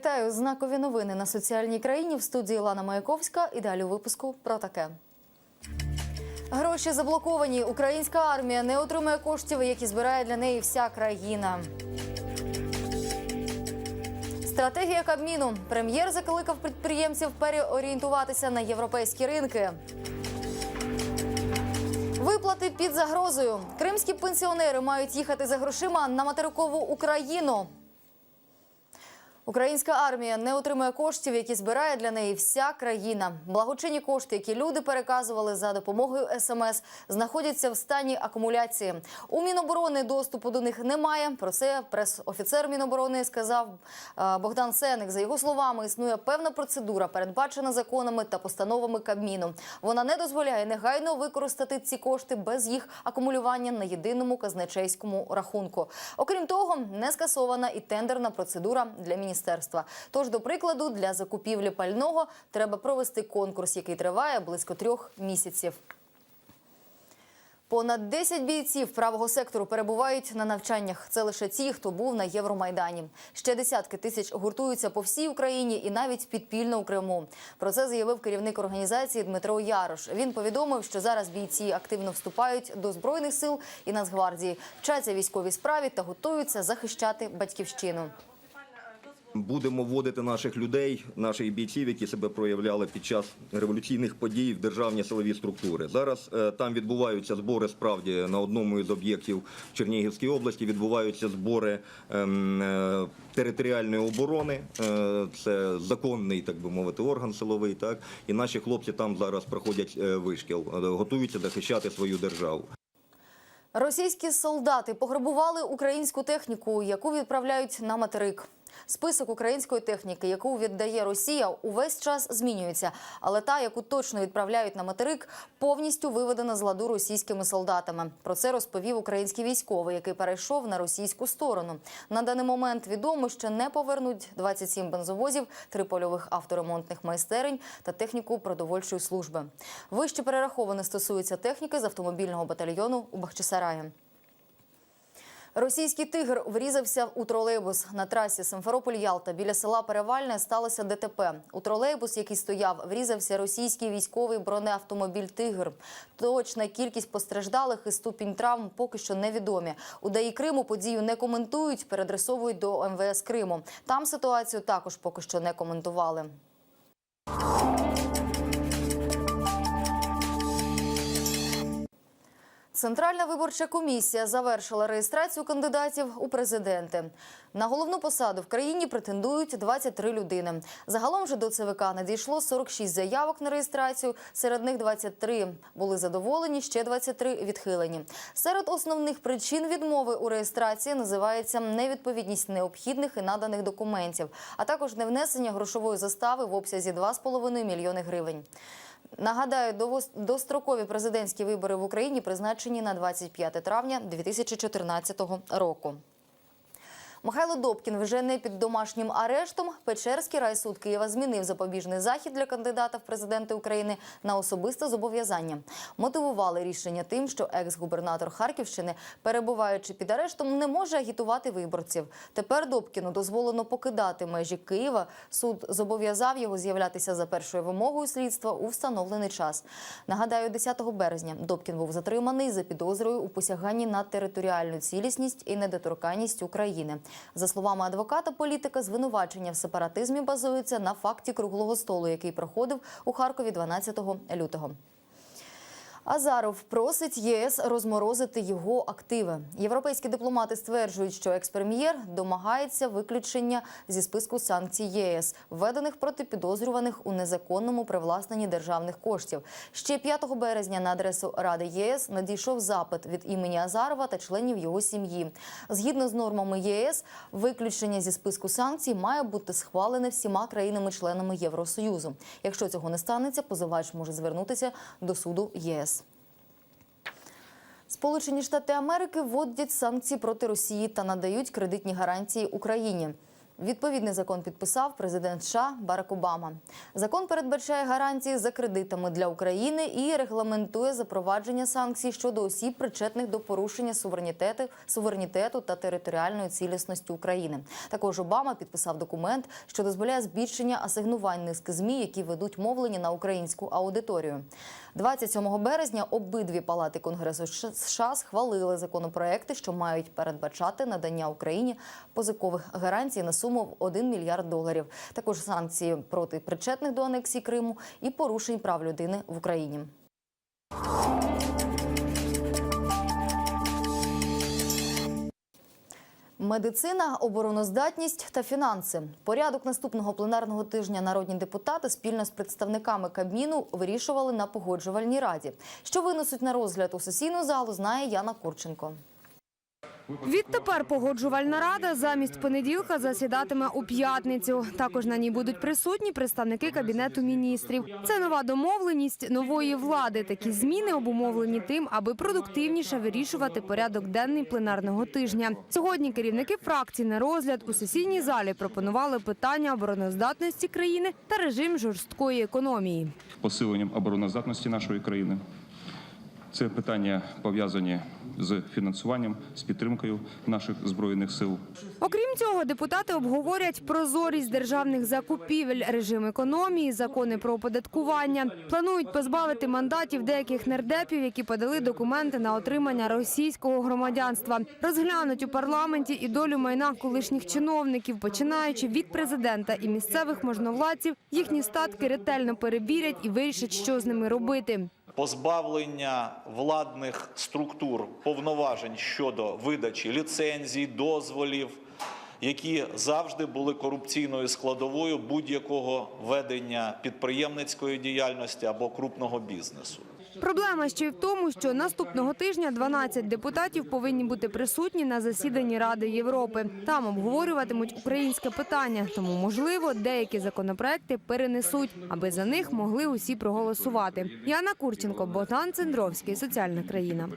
Вітаю знакові новини на соціальній країні в студії Лана Маяковська. І далі у випуску про таке. Гроші заблоковані. Українська армія не отримує коштів, які збирає для неї вся країна. Стратегія Кабміну. Прем'єр закликав підприємців переорієнтуватися на європейські ринки. Виплати під загрозою. Кримські пенсіонери мають їхати за грошима на материкову Україну. Українська армія не отримує коштів, які збирає для неї вся країна. Благочинні кошти, які люди переказували за допомогою СМС, знаходяться в стані акумуляції. У Міноборони доступу до них немає. Про це прес-офіцер Міноборони сказав е, Богдан Сеник. За його словами, існує певна процедура, передбачена законами та постановами Кабміну. Вона не дозволяє негайно використати ці кошти без їх акумулювання на єдиному казначейському рахунку. Окрім того, не скасована і тендерна процедура для міністерства. Тож, до прикладу, для закупівлі пального треба провести конкурс, який триває близько трьох місяців. Понад 10 бійців правого сектору перебувають на навчаннях. Це лише ті, хто був на Євромайдані. Ще десятки тисяч гуртуються по всій Україні і навіть підпільно у Криму. Про це заявив керівник організації Дмитро Ярош. Він повідомив, що зараз бійці активно вступають до збройних сил і Нацгвардії, вчаться військовій справі та готуються захищати батьківщину. Будемо вводити наших людей, наших бійців, які себе проявляли під час революційних подій в державні силові структури. Зараз е, там відбуваються збори справді на одному із об'єктів в Чернігівській області. Відбуваються збори ем, е, територіальної оборони. Е, це законний, так би мовити, орган силовий. Так і наші хлопці там зараз проходять вишкіл, готуються захищати свою державу. Російські солдати пограбували українську техніку, яку відправляють на материк. Список української техніки, яку віддає Росія, увесь час змінюється. Але та, яку точно відправляють на материк, повністю виведена з ладу російськими солдатами. Про це розповів український військовий, який перейшов на російську сторону. На даний момент відомо, що не повернуть 27 бензовозів, три польових авторемонтних майстерень та техніку продовольчої служби. Вище перераховане стосується техніки з автомобільного батальйону у Бахчисараї. Російський тигр врізався у тролейбус на трасі Симферополь-Ялта біля села Перевальне сталося ДТП. У тролейбус, який стояв, врізався російський військовий бронеавтомобіль Тигр. Точна кількість постраждалих і ступінь травм поки що невідомі. У ДАІ Криму подію не коментують, переадресовують до МВС Криму. Там ситуацію також поки що не коментували. Центральна виборча комісія завершила реєстрацію кандидатів у президенти. На головну посаду в країні претендують 23 людини. Загалом же до ЦВК надійшло 46 заявок на реєстрацію. Серед них 23 були задоволені, ще 23 відхилені. Серед основних причин відмови у реєстрації називається невідповідність необхідних і наданих документів, а також невнесення грошової застави в обсязі 2,5 мільйони гривень. Нагадаю, дострокові президентські вибори в Україні призначені на 25 травня 2014 року. Михайло Добкін вже не під домашнім арештом. Печерський райсуд Києва змінив запобіжний захід для кандидата в президенти України на особисте зобов'язання. Мотивували рішення тим, що екс-губернатор Харківщини, перебуваючи під арештом, не може агітувати виборців. Тепер Добкіну дозволено покидати межі Києва. Суд зобов'язав його з'являтися за першою вимогою слідства у встановлений час. Нагадаю, 10 березня Добкін був затриманий за підозрою у посяганні на територіальну цілісність і недоторканність України. За словами адвоката політика, звинувачення в сепаратизмі базується на факті круглого столу, який проходив у Харкові 12 лютого. Азаров просить ЄС розморозити його активи. Європейські дипломати стверджують, що експрем'єр домагається виключення зі списку санкцій ЄС, введених проти підозрюваних у незаконному привласненні державних коштів. Ще 5 березня на адресу Ради ЄС надійшов запит від імені Азарова та членів його сім'ї. Згідно з нормами ЄС, виключення зі списку санкцій має бути схвалене всіма країнами-членами Євросоюзу. Якщо цього не станеться, позивач може звернутися до суду ЄС. Сполучені Штати Америки вводять санкції проти Росії та надають кредитні гарантії Україні. Відповідний закон підписав президент США Барак Обама. Закон передбачає гарантії за кредитами для України і регламентує запровадження санкцій щодо осіб, причетних до порушення суверенітету, суверенітету та територіальної цілісності України. Також Обама підписав документ, що дозволяє збільшення асигнувань низки змі, які ведуть мовлення на українську аудиторію. 27 березня обидві палати Конгресу США схвалили законопроекти, що мають передбачати надання Україні позикових гарантій на суму в 1 мільярд доларів. Також санкції проти причетних до анексії Криму і порушень прав людини в Україні. Медицина, обороноздатність та фінанси. Порядок наступного пленарного тижня народні депутати спільно з представниками Кабміну вирішували на погоджувальній раді. Що винесуть на розгляд у сесійну залу, знає Яна Курченко. Відтепер погоджувальна рада замість понеділка засідатиме у п'ятницю. Також на ній будуть присутні представники кабінету міністрів. Це нова домовленість нової влади. Такі зміни обумовлені тим, аби продуктивніше вирішувати порядок денний пленарного тижня. Сьогодні керівники фракцій на розгляд у сесійній залі пропонували питання обороноздатності країни та режим жорсткої економії. посиленням обороноздатності нашої країни. Це питання пов'язані з фінансуванням, з підтримкою наших збройних сил. Окрім цього, депутати обговорять прозорість державних закупівель, режим економії, закони про оподаткування. Планують позбавити мандатів деяких нардепів, які подали документи на отримання російського громадянства. Розглянуть у парламенті і долю майна колишніх чиновників, починаючи від президента і місцевих можновладців. Їхні статки ретельно перевірять і вирішать, що з ними робити. Позбавлення владних структур повноважень щодо видачі ліцензій, дозволів, які завжди були корупційною складовою будь-якого ведення підприємницької діяльності або крупного бізнесу. Проблема ще й в тому, що наступного тижня 12 депутатів повинні бути присутні на засіданні Ради Європи. Там обговорюватимуть українське питання, тому можливо деякі законопроекти перенесуть, аби за них могли усі проголосувати. Яна Курченко, Богдан Цендровський, соціальна країна.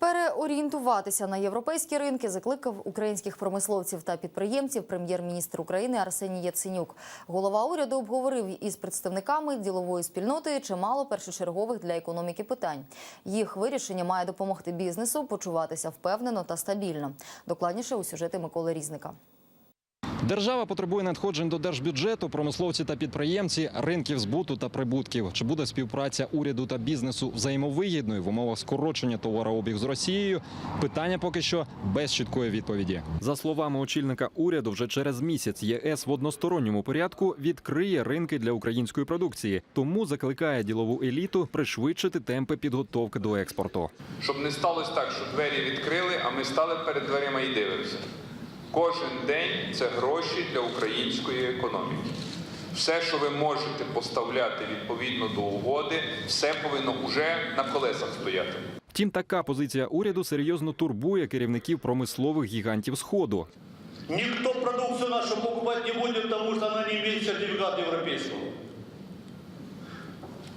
Переорієнтуватися на європейські ринки закликав українських промисловців та підприємців прем'єр-міністр України Арсеній Яценюк. Голова уряду обговорив із представниками ділової спільноти чимало першочергових для економіки питань. Їх вирішення має допомогти бізнесу почуватися впевнено та стабільно. Докладніше у сюжеті Миколи Різника. Держава потребує надходжень до держбюджету, промисловці та підприємці, ринків збуту та прибутків. Чи буде співпраця уряду та бізнесу взаємовигідною в умовах скорочення товарообіг з Росією? Питання поки що без чіткої відповіді. За словами очільника уряду, вже через місяць ЄС в односторонньому порядку відкриє ринки для української продукції, тому закликає ділову еліту пришвидшити темпи підготовки до експорту. Щоб не сталося так, що двері відкрили, а ми стали перед дверима і дивимося. Кожен день це гроші для української економіки. Все, що ви можете поставляти відповідно до угоди, все повинно вже на колесах стояти. Втім, така позиція уряду серйозно турбує керівників промислових гігантів сходу. Никто продукцию нашу покупать не будет, потому что она не имеет сертификата европейского.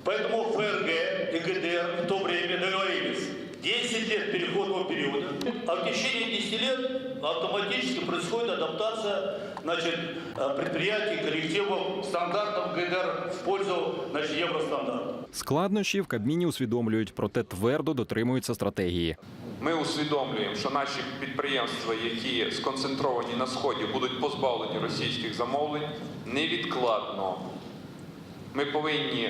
Поэтому ФРГ и ГДР в то время договорились 10 лет переходного периода, а в течение 10 лет автоматически происходит адаптация значит, э, предприятий, коллективов, стандартов ГДР в пользу значит, евростандартов. Складнощі в Кабміні усвідомлюють, проте твердо дотримуються стратегії. Ми усвідомлюємо, що наші підприємства, які сконцентровані на сході, будуть позбавлені російських замовлень невідкладно. Ми повинні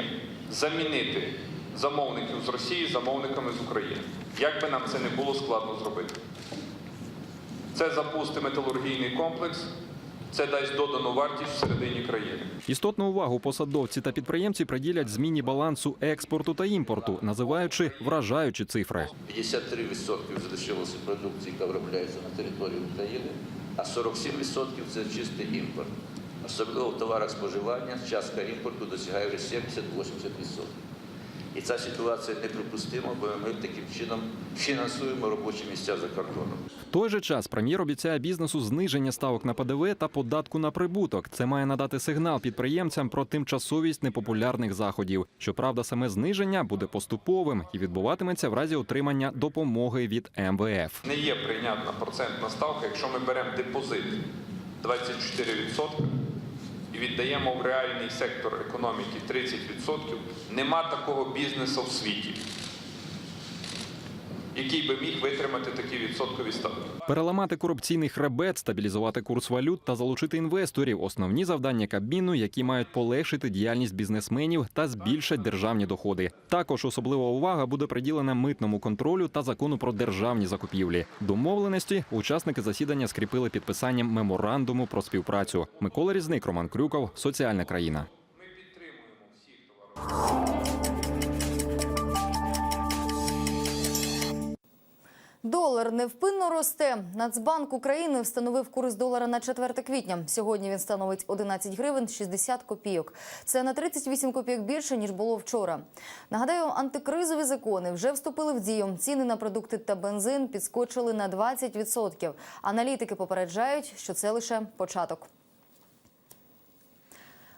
замінити замовників з Росії замовниками з України. Як би нам це не було складно зробити. Це запустить металургійний комплекс, це дасть додану вартість всередині країни. Істотну увагу посадовці та підприємці приділять зміні балансу експорту та імпорту, називаючи вражаючі цифри. 53% залишилося продукції, яка виробляється на території України, а 47% це чистий імпорт. Особливо в товарах споживання частка імпорту досягає вже 70-80%. І ця ситуація неприпустима, бо ми таким чином фінансуємо робочі місця за кордоном. В той же час прем'єр обіцяє бізнесу зниження ставок на ПДВ та податку на прибуток. Це має надати сигнал підприємцям про тимчасовість непопулярних заходів. Щоправда, саме зниження буде поступовим і відбуватиметься в разі отримання допомоги від МВФ. Не є прийнятна процентна ставка, якщо ми беремо депозит 24% і віддаємо в реальний сектор економіки 30%, нема такого бізнесу в світі, який би міг витримати такі відсоткові ставки. Переламати корупційний хребет, стабілізувати курс валют та залучити інвесторів основні завдання Кабміну, які мають полегшити діяльність бізнесменів та збільшать державні доходи. Також особлива увага буде приділена митному контролю та закону про державні закупівлі. Домовленості учасники засідання скріпили підписанням меморандуму про співпрацю. Микола Різник, Роман Крюков, соціальна країна. Долар невпинно росте. Нацбанк України встановив курс долара на 4 квітня. Сьогодні він становить 11 гривень 60 копійок. Це на 38 копійок більше ніж було вчора. Нагадаю, антикризові закони вже вступили в дію. Ціни на продукти та бензин підскочили на 20%. Аналітики попереджають, що це лише початок.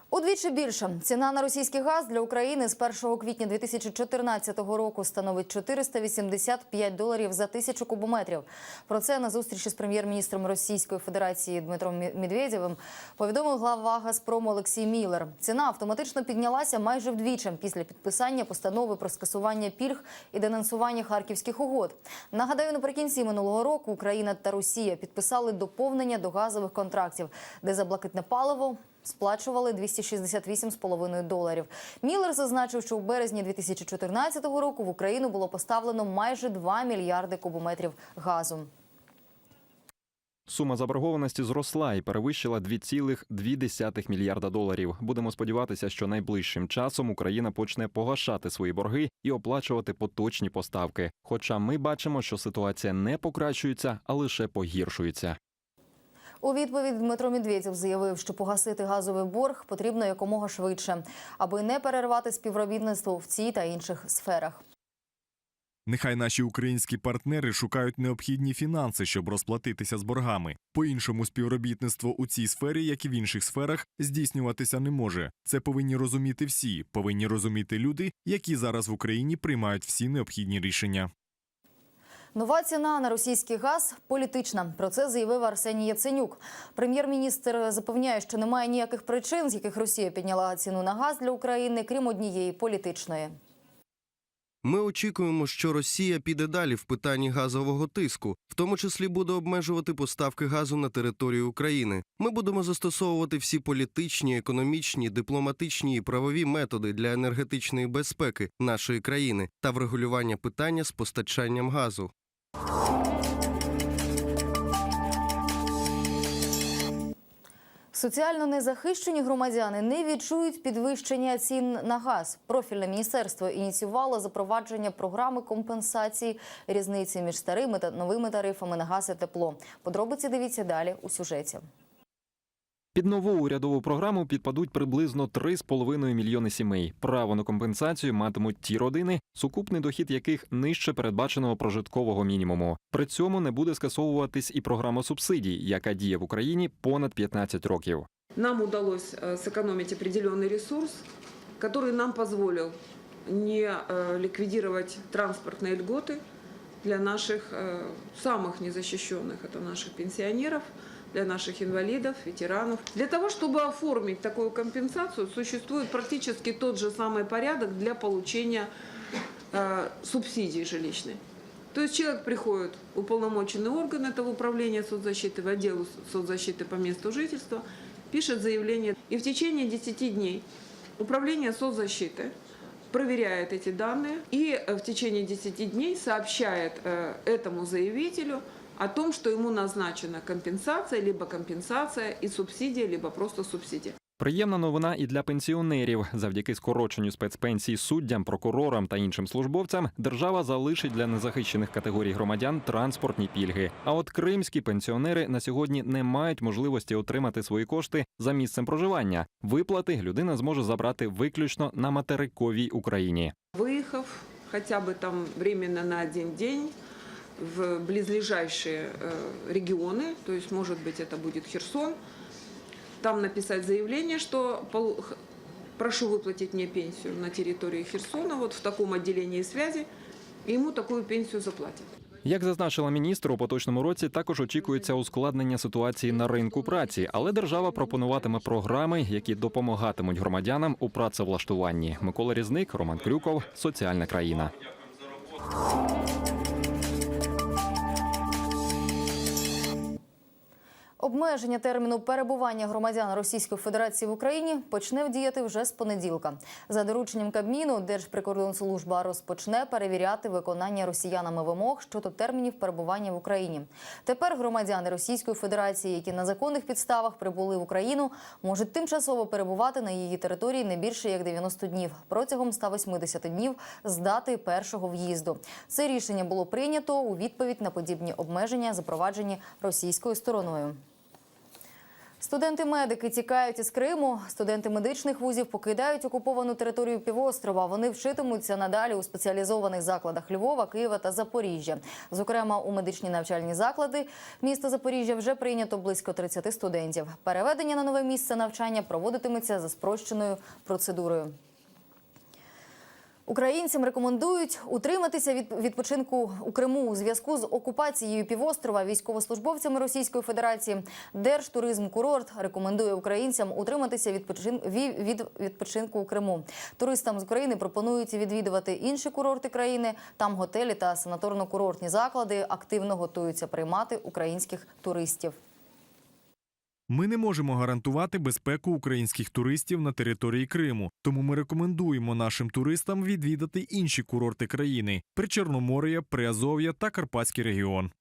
Удвічі більше ціна на російський газ для України з 1 квітня 2014 року становить 485 доларів за тисячу кубометрів. Про це на зустрічі з прем'єр-міністром Російської Федерації Дмитром Медведєвим повідомив глава Газпрому Олексій Міллер. Ціна автоматично піднялася майже вдвічі після підписання постанови про скасування пільг і денонсування харківських угод. Нагадаю, наприкінці минулого року Україна та Росія підписали доповнення до газових контрактів, де за блакитне паливо сплачували 268,5 доларів. Міллер зазначив, що у березні 2014 року в Україну було поставлено майже 2 мільярди кубометрів газу. Сума заборгованості зросла і перевищила 2,2 мільярда доларів. Будемо сподіватися, що найближчим часом Україна почне погашати свої борги і оплачувати поточні поставки. Хоча ми бачимо, що ситуація не покращується, а лише погіршується. У відповідь Дмитро Медведєв заявив, що погасити газовий борг потрібно якомога швидше, аби не перервати співробітництво в цій та інших сферах. Нехай наші українські партнери шукають необхідні фінанси, щоб розплатитися з боргами. По-іншому співробітництво у цій сфері, як і в інших сферах, здійснюватися не може. Це повинні розуміти всі, повинні розуміти люди, які зараз в Україні приймають всі необхідні рішення. Нова ціна на російський газ політична. Про це заявив Арсеній Яценюк. Прем'єр-міністр запевняє, що немає ніяких причин, з яких Росія підняла ціну на газ для України, крім однієї політичної. Ми очікуємо, що Росія піде далі в питанні газового тиску, в тому числі буде обмежувати поставки газу на територію України. Ми будемо застосовувати всі політичні, економічні, дипломатичні і правові методи для енергетичної безпеки нашої країни та врегулювання питання з постачанням газу. Соціально незахищені громадяни не відчують підвищення цін на газ. Профільне міністерство ініціювало запровадження програми компенсації різниці між старими та новими тарифами на газ і тепло. Подробиці дивіться далі у сюжеті. Під нову урядову програму підпадуть приблизно 3,5 мільйони сімей. Право на компенсацію матимуть ті родини, сукупний дохід яких нижче передбаченого прожиткового мінімуму. При цьому не буде скасовуватись і програма субсидій, яка діє в Україні понад 15 років. Нам удалось э, сэкономить определенный ресурс, который нам позволил не э, ликвидировать транспортные льготы для наших э, самых незащищенных, это наших пенсионеров, Для наших инвалидов, ветеранов. Для того, чтобы оформить такую компенсацию, существует практически тот же самый порядок для получения э, субсидий жилищной. То есть человек приходит уполномоченный орган этого управления соцзащиты, в отдел соцзащиты по месту жительства, пишет заявление. И в течение 10 дней управление соцзащиты проверяет эти данные и э, в течение 10 дней сообщает э, этому заявителю о том, что ему назначена компенсация, либо компенсация и субсидия, либо просто субсидия. Приємна новина і для пенсіонерів. Завдяки скороченню спецпенсій суддям, прокурорам та іншим службовцям держава залишить для незахищених категорій громадян транспортні пільги. А от кримські пенсіонери на сьогодні не мають можливості отримати свої кошти за місцем проживання. Виплати людина зможе забрати виключно на материковій Україні. Выехав хотя бы там временно на один день в близлежащие э, регионы, то есть, может быть, это будет Херсон, там написать заявление, что полу- х- прошу выплатить мне пенсию на территории Херсона, вот в таком отделении связи, и ему такую пенсию заплатят. Як зазначила міністр, у поточному році також очікується ускладнення ситуації на ринку праці, але держава пропонуватиме програми, які допомагатимуть громадянам у працевлаштуванні. Микола Різник, Роман Крюков, соціальна країна. Обмеження терміну перебування громадян Російської Федерації в Україні почне діяти вже з понеділка. За дорученням Кабміну Держприкордонслужба розпочне перевіряти виконання росіянами вимог щодо термінів перебування в Україні. Тепер громадяни Російської Федерації, які на законних підставах прибули в Україну, можуть тимчасово перебувати на її території не більше як 90 днів протягом 180 днів з дати першого в'їзду. Це рішення було прийнято у відповідь на подібні обмеження, запроваджені російською стороною. Студенти-медики тікають із Криму. Студенти медичних вузів покидають окуповану територію півострова. Вони вчитимуться надалі у спеціалізованих закладах Львова, Києва та Запоріжжя. Зокрема, у медичні навчальні заклади міста Запоріжжя вже прийнято близько 30 студентів. Переведення на нове місце навчання проводитиметься за спрощеною процедурою. Українцям рекомендують утриматися від відпочинку у Криму у зв'язку з окупацією півострова військовослужбовцями Російської Федерації. Держтуризм курорт рекомендує українцям утриматися від відпочин- від відпочинку у Криму. Туристам з України пропонують відвідувати інші курорти країни. Там готелі та санаторно-курортні заклади активно готуються приймати українських туристів. Ми не можемо гарантувати безпеку українських туристів на території Криму, тому ми рекомендуємо нашим туристам відвідати інші курорти країни Причорномор'я, Приазов'я та Карпатський регіон.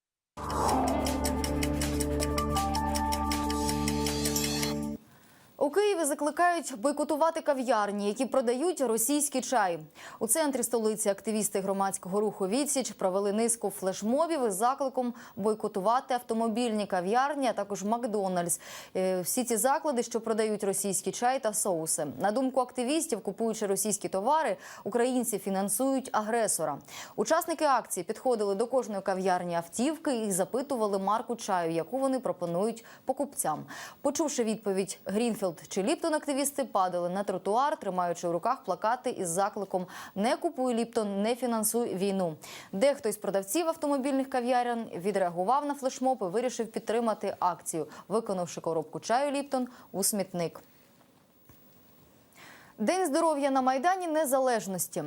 У Києві закликають бойкотувати кав'ярні, які продають російський чай. У центрі столиці активісти громадського руху Відсіч провели низку флешмобів із закликом бойкотувати автомобільні кав'ярні, а також Макдональдс. Е, Всі ці заклади, що продають російський чай та соуси. На думку активістів, купуючи російські товари, українці фінансують агресора. Учасники акції підходили до кожної кав'ярні автівки і запитували марку чаю, яку вони пропонують покупцям. Почувши відповідь Грінфілд чи Ліптон, активісти падали на тротуар, тримаючи в руках плакати із закликом Не купуй Ліптон, не фінансуй війну. Дехто із продавців автомобільних кав'ярень відреагував на флешмоб і вирішив підтримати акцію, виконавши коробку чаю Ліптон у смітник. День здоров'я на майдані незалежності.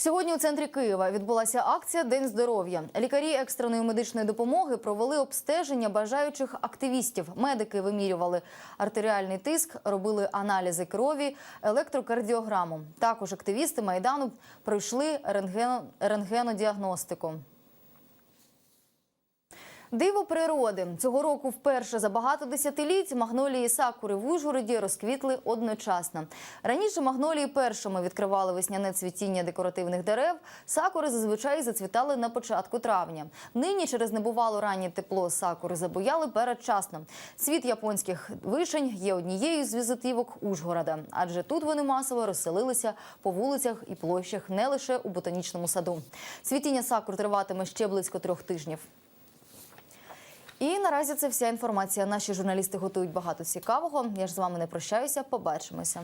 Сьогодні у центрі Києва відбулася акція День здоров'я. Лікарі екстреної медичної допомоги провели обстеження бажаючих активістів. Медики вимірювали артеріальний тиск, робили аналізи крові, електрокардіограму. Також активісти майдану пройшли рентгено, рентгенодіагностику. Диво природи цього року вперше за багато десятиліть магнолії сакури в Ужгороді розквітли одночасно. Раніше магнолії першими відкривали весняне цвітіння декоративних дерев. Сакури зазвичай зацвітали на початку травня. Нині через небувало раннє тепло сакури забуяли передчасно. Цвіт японських вишень є однією з візитівок Ужгорода, адже тут вони масово розселилися по вулицях і площах не лише у ботанічному саду. Цвітіння сакур триватиме ще близько трьох тижнів. І наразі це вся інформація. Наші журналісти готують багато цікавого. Я ж з вами не прощаюся. Побачимося.